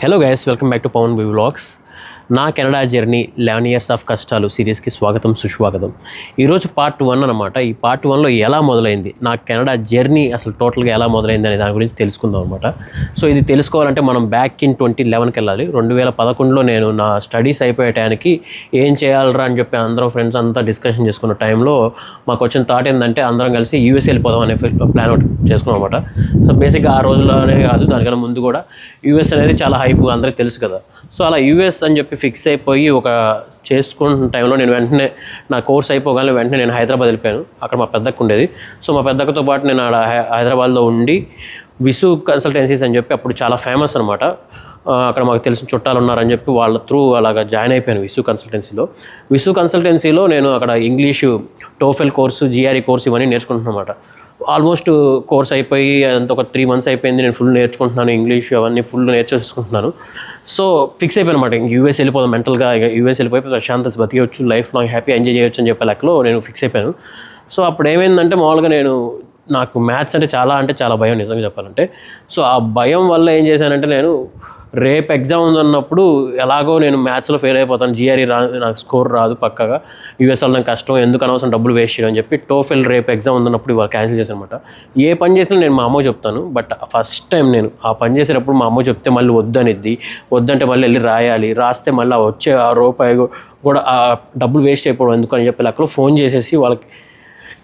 hello guys welcome back to pound vlogs. నా Canada journey eleven years of కష్టాలు సిరీస్కి స్వాగతం సుస్వాగతం. ఈరోజు పార్ట్ వన్ అనమాట ఈ పార్ట్ వన్లో ఎలా మొదలైంది? నా కెనడా జర్నీ అసలు టోటల్గా ఎలా మొదలైంది అనే దాని గురించి తెలుసుకుందాం అనమాట సో ఇది తెలుసుకోవాలంటే మనం బ్యాక్ ఇన్ ట్వంటీ లెవెన్కి వెళ్ళాలి. రెండు వేల పదకొండులో నేను నా స్టడీస్ అయిపోయే టైంకి ఏం చేయాలరా అని చెప్పి అందరం ఫ్రెండ్స్ అంతా డిస్కషన్ చేసుకున్న టైంలో మాకు వచ్చిన థాట్ ఏంటంటే అందరం కలిసి యూఎస్ వెళ్ళిపోదాం అనే ప్లాన్ ఒకటి చేసుకున్నాం అనమాట సో బేసిక్గా ఆ రోజుల్లోనే కాదు దానికన్నా ముందు కూడా యూఎస్ అనేది చాలా హైప్ అందరికీ తెలుసు కదా. సో అలా యూఎస్ అని చెప్పి ఫిక్స్ అయిపోయి ఒక చేసుకుంటున్న టైంలో నేను వెంటనే నా కోర్స్ అయిపోగానే వెంటనే నేను హైదరాబాద్ వెళ్ళిపోయాను. అక్కడ మా పెద్దక్క ఉండేది. సో మా పెద్దక్కతో పాటు నేను ఆడ హై- హైదరాబాద్లో ఉండి విసు కన్సల్టెన్సీస్ అని చెప్పి అప్పుడు చాలా ఫేమస్ అనమాట అక్కడ మాకు తెలిసిన చుట్టాలు ఉన్నారని చెప్పి వాళ్ళ త్రూ అలాగా జాయిన్ అయిపోయాను విసు కన్సల్టెన్సీలో. విసు కన్సల్టెన్సీలో నేను అక్కడ English TOEFL course GRE course ఇవన్నీ నేర్చుకుంటున్నమాట ఆల్మోస్ట్ కోర్స్ అయిపోయి అంత ఒక త్రీ మంత్స్ అయిపోయింది. నేను ఫుల్ నేర్చుకుంటున్నాను ఇంగ్లీష్ అవన్నీ ఫుల్ నేర్చేసుకుంటున్నాను. సో ఫిక్స్ అయిపోయాను అనమాట యూఎస్ వెళ్ళిపోదాం మెంటల్గా యూఎస్ వెళ్ళిపోయి ప్రశాంత బతికేయచ్చు లైఫ్ లాంగ్ హ్యాపీ ఎంజాయ్ చేయొచ్చు అని చెప్పే లెక్కలో నేను ఫిక్స్ అయిపోయాను. సో అప్పుడు ఏమైందంటే మామూలుగా నేను నాకు మ్యాథ్స్ అంటే చాలా అంటే చాలా భయం నిజంగా చెప్పాలంటే. సో ఆ భయం వల్ల ఏం చేశానంటే నేను రేపు ఎగ్జామ్ ఉందన్నప్పుడు ఎలాగో నేను మ్యాథ్స్లో ఫెయిల్ అయిపోతాను. జిఆర్ఈ రా నాకు స్కోర్ రాదు పక్కగా. యూఎస్ వెళ్ళడం కష్టం ఎందుకు అనవసరం డబ్బులు వేస్ట్ చేయడం అని చెప్పి టోఫెల్ రేపు ఎగ్జామ్ ఉందన్నప్పుడు ఇవాళ క్యాన్సిల్ చేశానమాట ఏ పని చేసినా నేను మా అమ్మ చెప్తాను బట్ ఫస్ట్ టైం నేను ఆ పని చేసేటప్పుడు మా అమ్మ చెప్తే మళ్ళీ వద్దనిద్ది. వద్దంటే మళ్ళీ వెళ్ళి రాయాలి. రాస్తే మళ్ళీ వచ్చే ఆ రూపాయి కూడా ఆ డబ్బులు వేస్ట్ అయిపోవడం ఎందుకు అని చెప్పి అక్కడ ఫోన్ చేసేసి వాళ్ళకి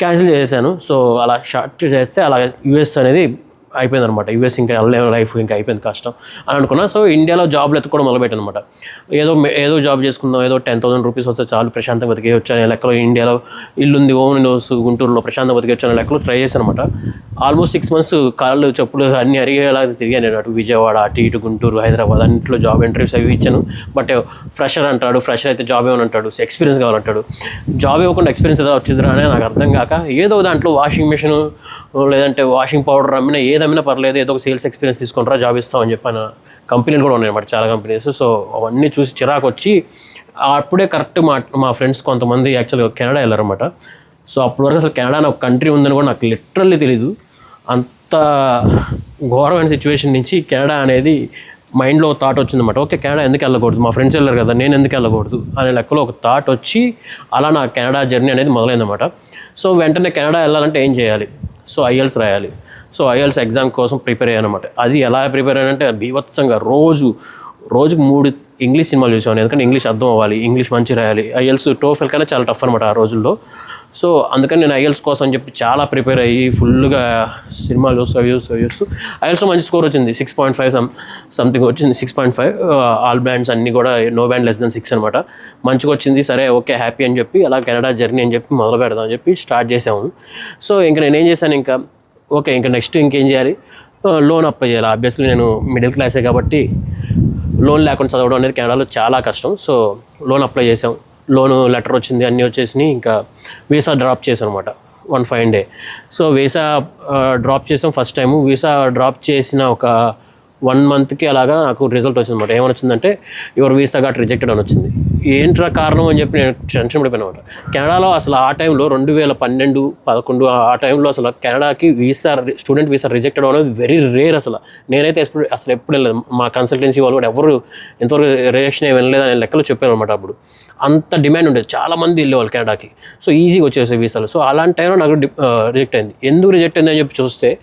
క్యాన్సిల్ చేశాను సో అలా షార్ట్ చేస్తే అలా యూఎస్ అనేది అయిపోయింది అనమాట యూఎస్ ఇంకా వెళ్ళలేము లైఫ్ ఇంకా అయిపోయింది కష్టం అని అనుకున్నా. సో ఇండియాలో జాబ్లు ఎత్తుకోవడం మొదలుపెట్టాను అనమాట ఏదో ఏదో జాబ్ చేసుకుందాం ఏదో టెన్ థౌసండ్ రూపీస్ వస్తే చాలు ప్రశాంతంగా బతికే అనే లెక్కలో ఇండియాలో ఇల్లుంది ఓన్ హౌస్ గుంటూరులో ప్రశాంతంగా బతికే వచ్చాను లెక్కలో ట్రై చేశాను అనమాట ఆల్మోస్ట్ సిక్స్ మంత్స్ కాళ్ళు చెప్పులు అన్ని అరిగేలా తిరిగాను నేను అటు విజయవాడ అటు ఇటు గుంటూరు హైదరాబాద్ అన్నింటిలో జాబ్ ఇంటర్వ్యూస్ అవి ఇచ్చాను. బట్ ఫ్రెషర్ అంటాడు ఫ్రెషర్ అయితే జాబ్ ఏమని అంటాడు ఎక్స్పీరియన్స్ కావాలంటాడు. జాబ్ ఇవ్వకుండా ఎక్స్పీరియన్స్ ఏదో వచ్చిందిరా అని నాకు అర్థం కాక ఏదో దాంట్లో వాషింగ్ మిషన్ లేదంటే వాషింగ్ పౌడర్ అమ్మినా ఏది అమ్మినా పర్లేదు ఏదో ఒక సేల్స్ ఎక్స్పీరియన్స్ తీసుకుంటారా జాబ్ ఇస్తామని చెప్పాను కంపెనీలు కూడా ఉన్నాయి అన్నమాట చాలా కంపెనీస్ సో అవన్నీ చూసి చిరాకు వచ్చి అప్పుడే కరెక్ట్ మా మా ఫ్రెండ్స్ కొంతమంది యాక్చువల్గా కెనడా వెళ్ళారన్నమాట. సో అప్పటి వరకు అసలు కెనడా అని ఒక కంట్రీ ఉందని కూడా నాకు లిటరల్లీ తెలీదు. అంత ఘోరమైన సిచ్యువేషన్ నుంచి కెనడా అనేది మైండ్లో థాట్ వచ్చిందన్నమాట. ఓకే కెనడా ఎందుకు వెళ్ళకూడదు? మా ఫ్రెండ్స్ వెళ్ళారు కదా నేను ఎందుకు వెళ్ళకూడదు? అనే లెక్కలో ఒక థాట్ వచ్చి అలా నా కెనడా జర్నీ అనేది మొదలైందన్నమాట. సో వెంటనే కెనడా వెళ్ళాలంటే ఏం చేయాలి? సో ఐఎల్స్ రాయాలి. సో ఐఎల్స్ ఎగ్జామ్ కోసం ప్రిపేర్ అయ్యానమాట అది ఎలా ప్రిపేర్ అయ్యానంటే బీభత్సంగా రోజు రోజుకు మూడు ఇంగ్లీష్ సినిమాలు చూసేవాడిని. ఎందుకంటే ఇంగ్లీష్ అర్థం అవ్వాలి ఇంగ్లీష్ మంచి రాయాలి. ఐఎల్స్ టోఫెల్ కన్నా చాలా టఫ్ అనమాట ఆ రోజుల్లో. సో అందుకని నేను ఐఎల్స్ కోసం అని చెప్పి చాలా ప్రిపేర్ అయ్యి ఫుల్గా సినిమాలు చూస్తూ అవి చూస్తూ చూస్తూ. ఐఎల్స్లో మంచి స్కోర్ వచ్చింది six point five some something వచ్చింది six point five all bands అన్నీ కూడా no band less than six అనమాట మంచిగా వచ్చింది సరే ఓకే హ్యాపీ అని చెప్పి అలా కెనడా జర్నీ అని చెప్పి మొదలు పెడదాం అని చెప్పి స్టార్ట్ చేసాము. సో ఇంకా నేనేం చేశాను ఇంకా ఓకే ఇంకా నెక్స్ట్ ఇంకేం చేయాలి? లోన్ అప్లై చేయాలి. ఆబ్వియస్లీ నేను మిడిల్ క్లాసే కాబట్టి లోన్ లేకుండా చదవడం అనేది కెనడాలో చాలా కష్టం. సో లోన్ అప్లై చేసాం. లోన్ లెటర్ వచ్చింది అన్నీ వచ్చేసినాయి. ఇంకా వీసా డ్రాప్ చేశాను అనమాట one five day. So visa drop చేసాం ఫస్ట్ టైము. వీసా డ్రాప్ చేసిన ఒక వన్ మంత్కి అలాగా నాకు రిజల్ట్ వచ్చింది అనమాట ఏమనొచ్చిందంటే యువర్ వీసా గట్ రిజెక్టెడ్ అని వచ్చింది ఏంట్రా కారణం అని చెప్పి నేను టెన్షన్ పడిపోయాను అనమాట కెనడాలో అసలు ఆ టైంలో రెండు వేల పన్నెండు పదకొండు ఆ టైంలో అసలు కెనడాకి వీసా స్టూడెంట్ వీసా రిజెక్టెడ్ అనేది వెరీ రేర్ అసలు. నేనైతే ఎప్పుడు అసలు ఎప్పుడు వెళ్ళలేదు. మా కన్సల్టెన్సీ వాళ్ళు కూడా ఎవరు ఎంతవరకు రిలేషన్ ఏమి వెళ్ళలేదు అనే లెక్కలో చెప్పాను అనమాట అప్పుడు. అంత డిమాండ్ ఉండేది. చాలా మంది వెళ్ళేవాళ్ళు కెనడాకి. సో ఈజీగా వచ్చేసాయి వీసాలు. సో అలాంటి టైంలో నాకు రిజెక్ట్ అయింది. ఎందుకు రిజెక్ట్ అయింది అని చెప్పి చూస్తే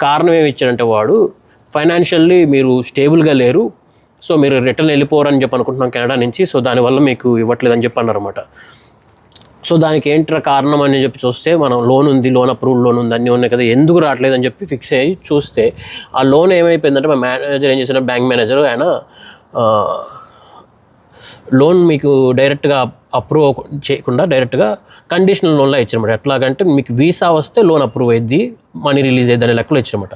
కారణం ఏమి ఇచ్చాడంటే వాడు ఫైనాన్షియల్లీ మీరు స్టేబుల్గా లేరు. సో మీరు రిటర్న్ వెళ్ళిపోరని చెప్పి అనుకుంటున్నాం కెనడా నుంచి. సో దానివల్ల మీకు ఇవ్వట్లేదని చెప్పి అన్నారన్నమాట. సో దానికి ఏంట్రా కారణం అని చెప్పి చూస్తే మనం లోన్ ఉంది లోన్ అప్రూవల్ లోన్ ఉంది అన్నీ ఉన్నాయి కదా ఎందుకు రావట్లేదని చెప్పి ఫిక్స్ అయ్యి చూస్తే ఆ లోన్ ఏమైపోయిందంటే మా మేనేజర్ ఏం చేసిన బ్యాంక్ మేనేజర్ ఆయన లోన్ మీకు డైరెక్ట్గా అప్రూవ్ చేయకుండా డైరెక్ట్గా కండిషనల్ లోన్లో ఇచ్చారన్నమాట. ఎట్లాగంటే మీకు వీసా వస్తే లోన్ అప్రూవ్ అయ్యిద్ది మనీ రిలీజ్ అయ్యిద్ది అనే లెక్కలో ఇచ్చారన్నమాట.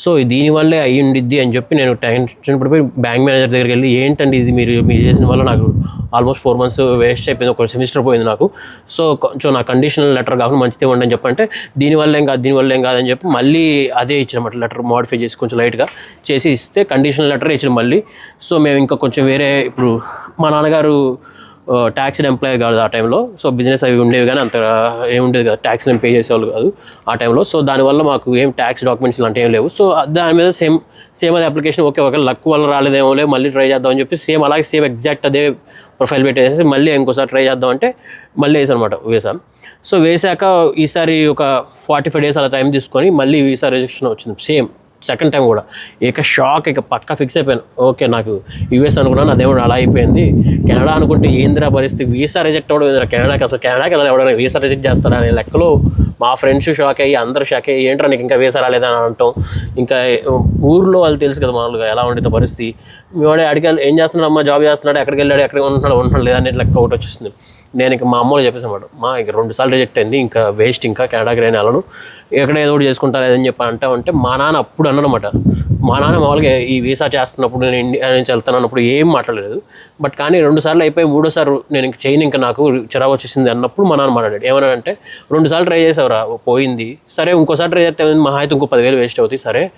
సో దీనివల్లే అయ్యి ఉండిద్ది అని చెప్పి నేను టెన్షన్ పడిపోయి బ్యాంక్ మేనేజర్ దగ్గరికి వెళ్ళి ఏంటండి ఇది మీరు మీరు చేసిన వల్ల నాకు ఆల్మోస్ట్ ఫోర్ మంత్స్ వేస్ట్ అయిపోయింది ఒక సెమిస్టర్ పోయింది నాకు. సో కొంచెం నా కండిషనల్ లెటర్ కాకుండా మంచిది ఇవ్వండి అని చెప్పంటే దీనివల్ల ఏం కాదు దీనివల్ల ఏం కాదని చెప్పి మళ్ళీ అదే ఇచ్చినమాట లెటర్ మోడిఫై చేసి కొంచెం లైట్గా చేసి ఇస్తే కండిషనల్ లెటర్ ఇచ్చిన మళ్ళీ. సో మేము ఇంకా కొంచెం వేరే ఇప్పుడు మా నాన్నగారు ట్యాక్సీ ఎంప్లాయీ కాదు ఆ టైంలో సో బిజినెస్ అవి ఉండేవి కానీ అంత ఏముండేది కాదు. ట్యాక్స్ నేను పే చేసేవాళ్ళు కాదు ఆ టైంలో సో దానివల్ల మాకు ఏం ట్యాక్స్ డాక్యుమెంట్స్ ఇలాంటివి ఏం లేవు. సో దాని మీద సేమ్ సేమ్ అదే అప్లికేషన్ ఓకే ఒక లక్ వల్ల రాలేదేమో లేదు మళ్ళీ ట్రై చేద్దాం అని చెప్పి సేమ్ అలాగే సేమ్ ఎగ్జాక్ట్ అదే ప్రొఫైల్ పెట్టేసి మళ్ళీ ఇంకోసారి ట్రై చేద్దాం అంటే మళ్ళీ వేసానమాట వేసాం. సో వేసాక ఈసారి ఒక ఫార్టీ ఫైవ్ డేస్ అలా టైం తీసుకొని మళ్ళీ వీసా రిజెక్షన్ వచ్చింది. సేమ్ సెకండ్ టైం కూడా. ఇక షాక్ ఇక పక్కా ఫిక్స్ అయిపోయాను. ఓకే నాకు యూఎస్ అనుకున్నాను అదేమో అలా అయిపోయింది. కెనడా అనుకుంటే ఏందిరా పరిస్థితి? వీసా రిజెక్ట్ అవ్వడం ఏందిరా? కెనడాకి అసలు కెనడాకి వెళ్ళాలి ఎవడైనా వీసా రిజెక్ట్ చేస్తారా అనే లెక్కలో మా ఫ్రెండ్స్ షాక్ అయ్యి అందరూ షాక్ అయ్యి ఏంట్రా నీకు ఇంకా వీసా రాలేదని అంటాం. ఇంకా ఊర్లో వాళ్ళు తెలుసు కదా మామూలుగా ఎలా ఉండేది పరిస్థితి. మీ వాడే అడిగి ఏం చేస్తున్నాడు అమ్మ జాబ్ చేస్తున్నాడు? ఎక్కడికి వెళ్ళాడు? ఎక్కడికి ఉంటున్నాడు? ఉంటున్నాడు లేదని లెక్క ఒకటి వచ్చేసింది. నేను ఇంకా మా అమ్మలో అన్నమాట మా ఇక రెండు సార్లు రిజెక్ట్ అయింది ఇంకా వేస్ట్ ఇంకా కెనడాకి నేను వెళ్ళను ఎక్కడ ఏదో ఒకటి చేసుకుంటారు ఏదని చెప్పి అంటే అంటే మా నాన్న అప్పుడు అన్నమాట మా నాన్న మామూలుగా ఈ వీసా చేస్తున్నప్పుడు నేను ఇండియా నుంచి వెళ్తాను అన్నప్పుడు ఏం మాట్లాడలేదు. బట్ కానీ రెండు సార్లు అయిపోయి మూడోసారి నేను ఇంక చేయను ఇంకా నాకు చిరాకు వచ్చేసింది అన్నప్పుడు మా నాన్న మాట్లాడాడు. ఏమన్నా అంటే రెండు సార్లు ట్రై చేసావురా పోయింది. సరే ఇంకోసారి ట్రై చేస్తే మా అయితే ఇంకో పదివేలు వేస్ట్ అవుతాయి సరే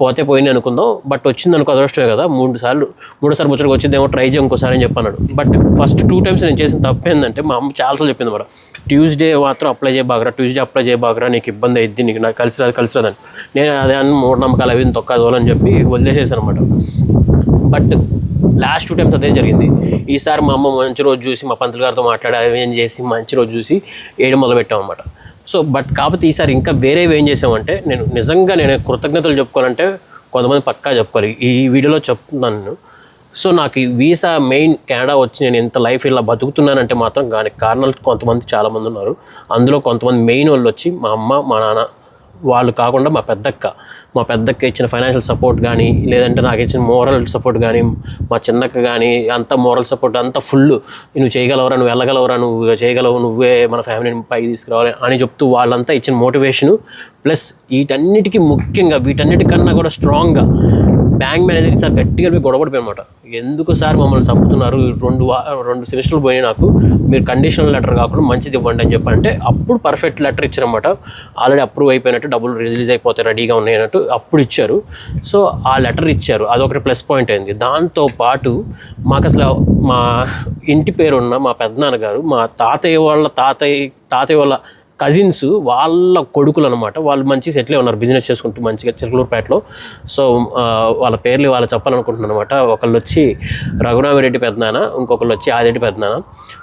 పోతే పోయింది అనుకుందాం బట్ వచ్చింది అనుకో అదృష్టమే కదా. మూడు సార్లు మూడోసారి ముచ్చటకు వచ్చిందేమో ట్రై చేయి ఇంకోసారి అని చెప్పన్నాడు. బట్ ఫస్ట్ టూ టైమ్స్ నేను చేసిన తప్పు ఏంటంటే మా అమ్మ చాలాసార్లు చెప్పింది మరి ట్యూస్డే మాత్రం అప్లై చేయబాగరా ట్యూస్డే అప్లై చేయబాగరా నీకు ఇబ్బంది అయింది నీకు నాకు కలిసి రాదు కలిసి రాదని నేను అదే అని మూఢనమ్మకాలు అవి తొక్కదు అని చెప్పి వదిలేసేసాను అనమాట బట్ లాస్ట్ టూ టైమ్స్ అదే జరిగింది. ఈసారి మా అమ్మ మంచి రోజు చూసి మా పంతులు గారితో మాట్లాడి అవి ఏం చేసి మంచి రోజు చూసి ఏడు మొదలు పెట్టాం అనమాట సో బట్ కాకపోతే ఈసారి ఇంకా వేరేవి ఏం చేసామంటే నేను నిజంగా నేను కృతజ్ఞతలు చెప్పుకోవాలంటే కొంతమంది పక్కా చెప్పుకోవాలి ఈ వీడియోలో చెప్తున్నాను. నేను సో నాకు ఈ వీసా మెయిన్ కెనడా వచ్చి నేను ఇంత లైఫ్ ఇలా బతుకుతున్నానంటే మాత్రం దానికి కారణాలు కొంతమంది చాలామంది ఉన్నారు. అందులో కొంతమంది మెయిన్ వాళ్ళు వచ్చి మా అమ్మ మా నాన్న వాళ్ళు కాకుండా మా పెద్దక్క. మా పెద్దక్క ఇచ్చిన ఫైనాన్షియల్ సపోర్ట్ కానీ లేదంటే నాకు ఇచ్చిన మోరల్ సపోర్ట్ కానీ మా చిన్నక్క కానీ అంత మోరల్ సపోర్ట్ అంతా ఫుల్ నువ్వు చేయగలవరా? నువ్వు వెళ్ళగలవరా? నువ్వు చేయగలవు? నువ్వే మన ఫ్యామిలీని పైకి తీసుకురావాలి అని చెప్తూ వాళ్ళంతా ఇచ్చిన మోటివేషను ప్లస్ వీటన్నిటికీ ముఖ్యంగా వీటన్నిటికన్నా కూడా స్ట్రాంగ్గా బ్యాంక్ మేనేజర్కి సార్ గట్టిగా పోయి గొడవపడిపోయామాట ఎందుకు సార్ మమ్మల్ని చంపుతున్నారు? రెండు వా రెండు సెమిస్టర్లు పోయినాయి నాకు. మీరు కండిషనల్ లెటర్ కాకుండా మంచిది ఇవ్వండి అని చెప్పంటే అప్పుడు పర్ఫెక్ట్ లెటర్ ఇచ్చారన్నమాట. ఆల్రెడీ అప్రూవ్ అయిపోయినట్టు డబ్బులు రిలీజ్ అయిపోతే రెడీగా ఉన్నాయి అన్నట్టు అప్పుడు ఇచ్చారు. సో ఆ లెటర్ ఇచ్చారు. అదొకటి ప్లస్ పాయింట్ అయింది. దాంతో పాటు మాకు అసలు మా ఇంటి పేరు ఉన్న మా పెద్దనాన్నగారు మా తాతయ్య వాళ్ళ తాతయ్య తాతయ్య వాళ్ళ కజిన్స్ వాళ్ళ కొడుకులు అనమాట వాళ్ళు మంచి సెటిల్ ఉన్నారు. బిజినెస్ చేసుకుంటూ మంచిగా చిలకలూరుపేటలో సో వాళ్ళ పేర్లు వాళ్ళు చెప్పాలనుకుంటున్నాను అనమాట ఒకళ్ళు వచ్చి రఘురామిరెడ్డి పెద్దనాన్న ఇంకొకళ్ళు వచ్చి ఆదిరెడ్డి పెద్దనాన్న.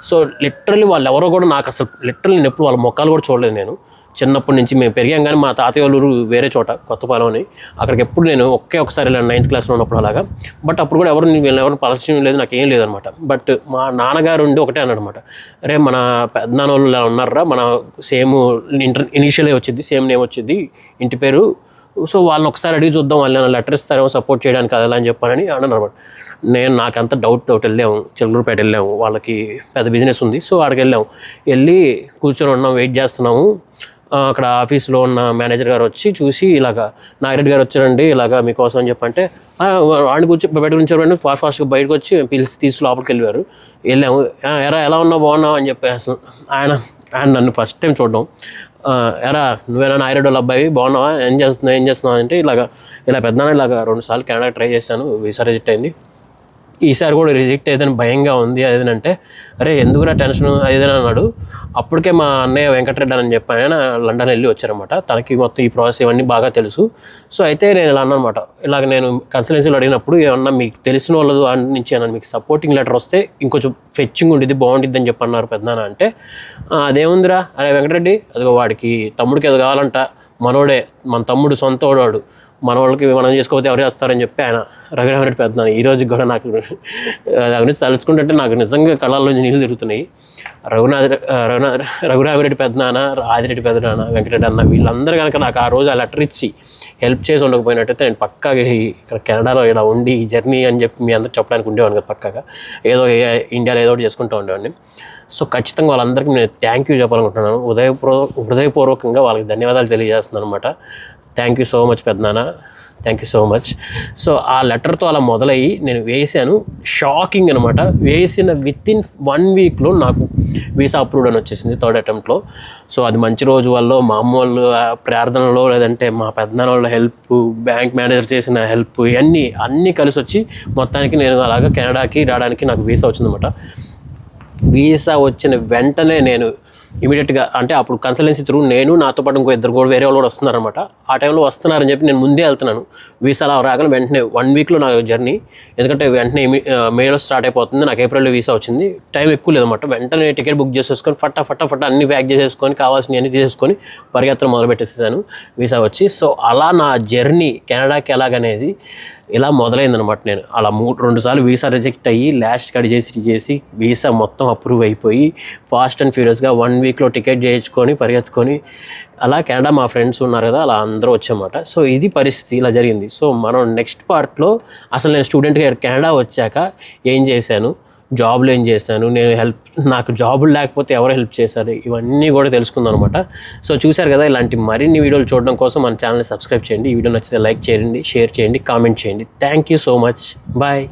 సో లిటరలీ వాళ్ళు ఎవరో కూడా నాకు అసలు లిటరలీ నేను ఎప్పుడు వాళ్ళ మొక్కలు కూడా చూడలేదు నేను. చిన్నప్పటి నుంచి మేము పెరిగాం కానీ మా తాతయ్య ఊరు వేరే చోట కొత్తపాలెం అని. అక్కడికి ఎప్పుడు నేను ఒకే ఒకసారి వెళ్ళాను నైన్త్ క్లాస్లో ఉన్నప్పుడు అలాగా. బట్ అప్పుడు కూడా ఎవరు వీళ్ళని ఎవరు పరిచయం లేదు నాకు ఏం లేదనమాట. బట్ మా నాన్నగారు ఉండి ఒకటే అన్నమాట రే మన పెద్దనాన్న వాళ్ళు ఇలా ఉన్నారా మన సేమ్ ఇంటర్ ఇనీషియలే వచ్చింది సేమ్ నేమ్ వచ్చింది ఇంటి పేరు. సో వాళ్ళని ఒకసారి అడిగి చూద్దాం వాళ్ళు లెటర్ ఇస్తారేమో సపోర్ట్ చేయడానికి అలా అని చెప్పానని అన్నాను అనమాట నేను నాకంత డౌట్ డౌట్ వెళ్ళాము చిల్లూరుపేట వెళ్ళాము. వాళ్ళకి పెద్ద బిజినెస్ ఉంది సో అక్కడికి వెళ్ళాము. వెళ్ళి కూర్చొని ఉన్నాం వెయిట్ చేస్తున్నాము. అక్కడ ఆఫీస్లో ఉన్న మేనేజర్ గారు వచ్చి చూసి ఇలాగ నాగిరెడ్డి గారు వచ్చారండి ఇలాగా మీకోసం అని చెప్పంటే వాళ్ళు కూర్చో బయట ఉంచారండి ఫాస్ట్ ఫాస్ట్గా బయటకు వచ్చి పిలిచి తీసి లోపలికి వెళ్ళారు వెళ్ళాము. ఎరా ఎలా ఉన్నావు? బాగున్నావు? అని చెప్పేసి ఆయన ఆయన నన్ను ఫస్ట్ టైం చూడడం. ఎరా నువ్వేనా నాగిరెడ్డి వాళ్ళ అబ్బాయి? బాగున్నావా? ఏం చేస్తున్నావు? ఏం చేస్తున్నావు? అంటే ఇలాగా ఇలా పెద్దనా ఇలాగ రెండు సార్లు కెనడా ట్రై చేశాను వీసా రిజెక్ట్ అయింది. ఈసారి కూడా రిజెక్ట్ ఏదైనా భయంగా ఉంది. అదేనంటే అరే ఎందుకురా టెన్షన్ అదేదని అన్నాడు. అప్పటికే మా అన్నయ్య వెంకటరెడ్డి అని చెప్పి ఆయన లండన్ వెళ్ళి వచ్చారనమాట తనకి మొత్తం ఈ ప్రాసెస్ ఇవన్నీ బాగా తెలుసు. సో అయితే నేను ఇలా అన్నమాట. ఇలాగ నేను కన్సల్టెన్సీలో అడిగినప్పుడు ఏమన్నా మీకు తెలిసిన వాళ్ళ నుంచి ఏమన్నా మీకు సపోర్టింగ్ లెటర్ వస్తే ఇంకొంచెం ఫెచ్చింగ్ ఉండేది బాగుంటుంది అని చెప్పి అన్నారు పెద్దనాన్న అంటే అదేముందిరా? అరే వెంకటరెడ్డి అదిగో వాడికి తమ్ముడికి అది కావాలంట. మనోడే మన తమ్ముడు సొంత వాడు. మన వాళ్ళకి మనం చేసుకోకపోతే ఎవరు చేస్తారని చెప్పి ఆయన రఘురామరెడ్డి పెద్దనాన్న ఈ రోజుకి కూడా నాకు దాని తలుచుకుంటుంటే నాకు నిజంగా కళల్లోంచి నీళ్ళు తిరుగుతున్నాయి. రఘునాథ రఘునాథ రఘురామరెడ్డి పెద్దనాన్న ఆదిరెడ్డి పెద్దనాన్న వెంకటరెడ్డి అన్న వీళ్ళందరూ కనుక నాకు ఆ రోజు ఆ లెటర్ ఇచ్చి హెల్ప్ చేసి ఉండకపోయినట్టయితే నేను పక్కాగా ఈ- ఇక్కడ కెనడాలో ఇలా ఉండి ఈ జర్నీ అని చెప్పి మీ అందరూ చెప్పడానికి ఉండేవాడిని కదా పక్కాగా. ఏదో ఏ- ఇండియాలో ఏదో ఒకటి చేసుకుంటూ ఉండేవాడిని. సో ఖచ్చితంగా వాళ్ళందరికీ నేను థ్యాంక్ యూ చెప్పాలనుకుంటున్నాను. ఉదయపూర్వ హృదయపూర్వకంగా వాళ్ళకి ధన్యవాదాలు తెలియజేస్తున్నాను అనమాట థ్యాంక్ యూ సో మచ్ పెద్దనాన్న. Thank you so much so ఆ లెటర్తో అలా మొదలయ్యి నేను వేసాను. షాకింగ్ అనమాట వేసిన విత్ ఇన్ వన్ వీక్లో నాకు వీసా అప్రూవ్డ్ అని వచ్చేసింది థర్డ్ అటెంప్ట్లో సో అది మంచి రోజు వల్ల మా అమ్మ వాళ్ళు ప్రార్థనలో లేదంటే మా పెద్దనాన్న వాళ్ళ హెల్ప్ బ్యాంక్ మేనేజర్ చేసిన హెల్ప్ ఇవన్నీ అన్నీ కలిసి వచ్చి మొత్తానికి నేను అలాగా కెనడాకి రావడానికి నాకు వీసా వచ్చిందన్నమాట. వీసా వచ్చిన వెంటనే నేను ఇమీడియట్గా అంటే అప్పుడు కన్సల్టెన్సీ త్రూ నేను నాతో పాటు ఇంకో ఇద్దరు కూడా వేరే వాళ్ళు కూడా వస్తున్నారనమాట ఆ టైంలో వస్తున్నారని చెప్పి నేను ముందే వెళ్తున్నాను. వీసా అలా రాగానే వెంటనే వన్ వీక్లో నా జర్నీ ఎందుకంటే వెంటనే మేలో స్టార్ట్ అయిపోతుంది. నాకు ఏప్రిల్లో వీసా వచ్చింది. టైం ఎక్కువ లేదన్నమాట. వెంటనే టికెట్ బుక్ చేసేసుకొని ఫట్టా ఫట్టా ఫట్టా అన్ని ప్యాక్ చేసేసుకొని కావాల్సినవి అన్ని తీసేసుకొని పరిగెత్తడం మొదలు పెట్టేసేసాను వీసా వచ్చి. సో అలా నా జర్నీ కెనడాకి ఎలాగనేది ఇలా మొదలైందనమాట నేను. అలా మూడు రెండు సార్లు వీసా రిజెక్ట్ అయ్యి లాస్ట్ కట్ చేసి చేసి వీసా మొత్తం అప్రూవ్ అయిపోయి ఫాస్ట్ అండ్ ఫ్యూరియస్గా వన్ వీక్లో టికెట్ చేయించుకొని పరిగెత్తుకొని అలా కెనడా మా ఫ్రెండ్స్ ఉన్నారు కదా అలా అందరూ వచ్చామాట. సో ఇది పరిస్థితి ఇలా జరిగింది. సో మనం నెక్స్ట్ పార్ట్లో అసలు నేను స్టూడెంట్గా కెనడా వచ్చాక ఏం చేశాను? జాబ్లో ఏం చేశాను నేను హెల్ప్ నాకు జాబులు లేకపోతే ఎవరు హెల్ప్ చేశారు ఇవన్నీ కూడా తెలుసుకుందాం అనమాట సో చూశారు కదా ఇలాంటి మరిన్ని వీడియోలు చూడడం కోసం మన ఛానల్ని సబ్స్క్రైబ్ చేయండి. ఈ వీడియో నచ్చితే లైక్ చేయండి షేర్ చేయండి కామెంట్ చేయండి. Thank you so much bye